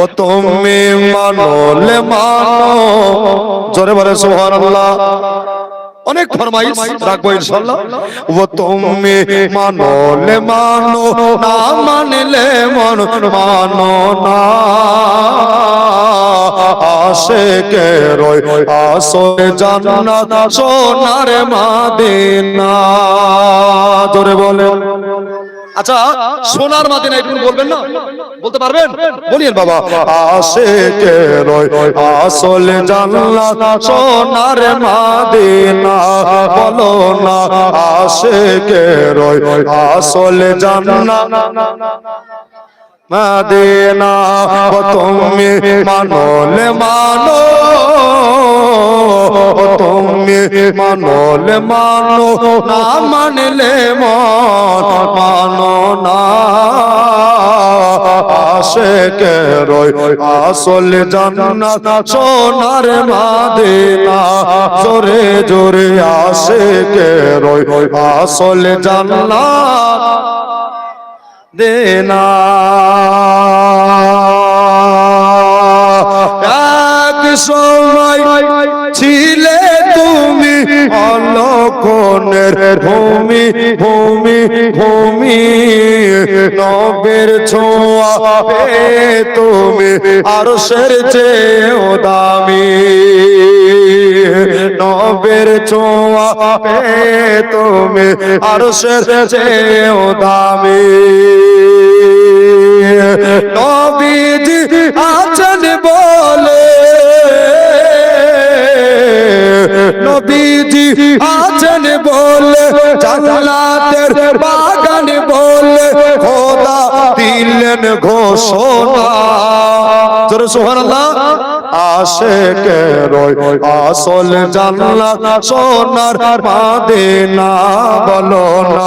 ও তুমি মানলে মানো। জোরে বলে সুবহানাল্লাহ। অনেক ফরমাইশ রাখব ইনশাল্লাহ ও তুমি মানলে মানো, না মানলে মন মানো না। আসে কে রয়, আসরে জান্নাত, সোনার মাদিনা। জোরে বলে আচ্ছা সোনার মাদিনা একটু বলবেন না? বলতে পারবেন? বলিয়েন বাবা। আসে কে রয়, আসল জান্নাত সোনার মাদিনা, বলো না আসে কে রয়, আসল জান্নাত মাদিনা তুমি মানলে মানো তুমি মানলে মানো, না মানলে মন মানো আসে কে রয় আসল জান্নাত সোনার মাদিনা। জোরে জোরে আসে কে রয় আসল জান্নাত দেনা। এক সময় অলক্ষণের ভূমি ভূমি ভূমি, নবের ছোঁয়া তুমি আরশের চেয়েও দামি। নবের ছোঁয়া তুমি আরশের চেয়েও দামি। নবীজি আছেন বলে জান্নাতের বাগান বলে খোদা দিলেন ঘোষণা। জোরে সুবহানাল্লাহ। আসে কে রয়, আসল জান্নাত সোনার মাদিনা বলো না।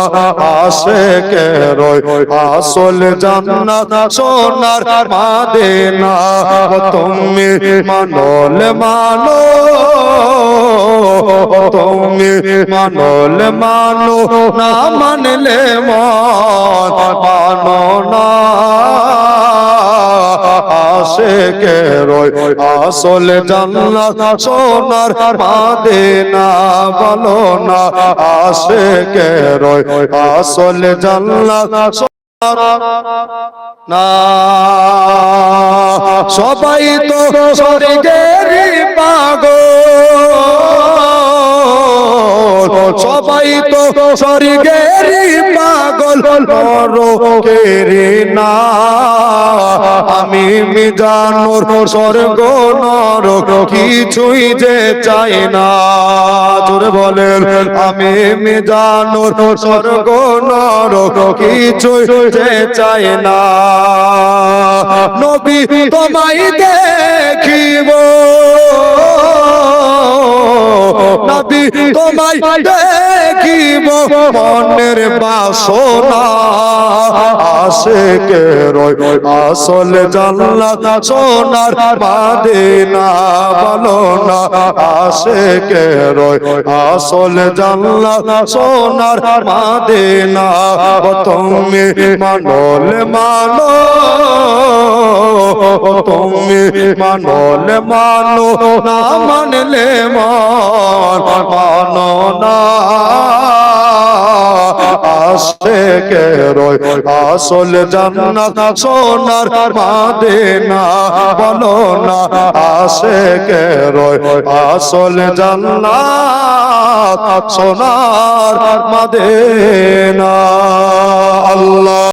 আসে কে রয়, আসল জান্নাত সোনার মাদিনা তুমি মানল মানো, তুমি মানল মানো, না মানলে মন মানো না। আসে কে রয়? আসল জান্নাত সোনার মাদিনা বলো না, আসে কে রয়? আসল জান্নাত না সবাই তো স্বর্গেরই পাগল। সবাই তো স্বর্গেরই পাগল, নরকেরই না। আমি মিজানোর স্বর্গ, নরক কিছুই যে চাই না। জোরে বলেন, আমি মিজানোর স্বর্গ, নরক কিছুই যে চাই না। নবী তোমায় দেখিব তোমায় দেখিব মনের বাসনা। আসে কে রয় আসল জান্নাত সোনার মাদিনা বলো না আসে কে রয় আসল জান্নাত সোনার মাদিনা তুমি মানল মানো তুমি মানল মানো, না মানলে মন, মানো না। আসে কে রয়? আসল জান্নাত সোনার মাদিনা, বলো না আসে কে রয়? আসল জান্নাত সোনার মাদিনা। আল্লাহ।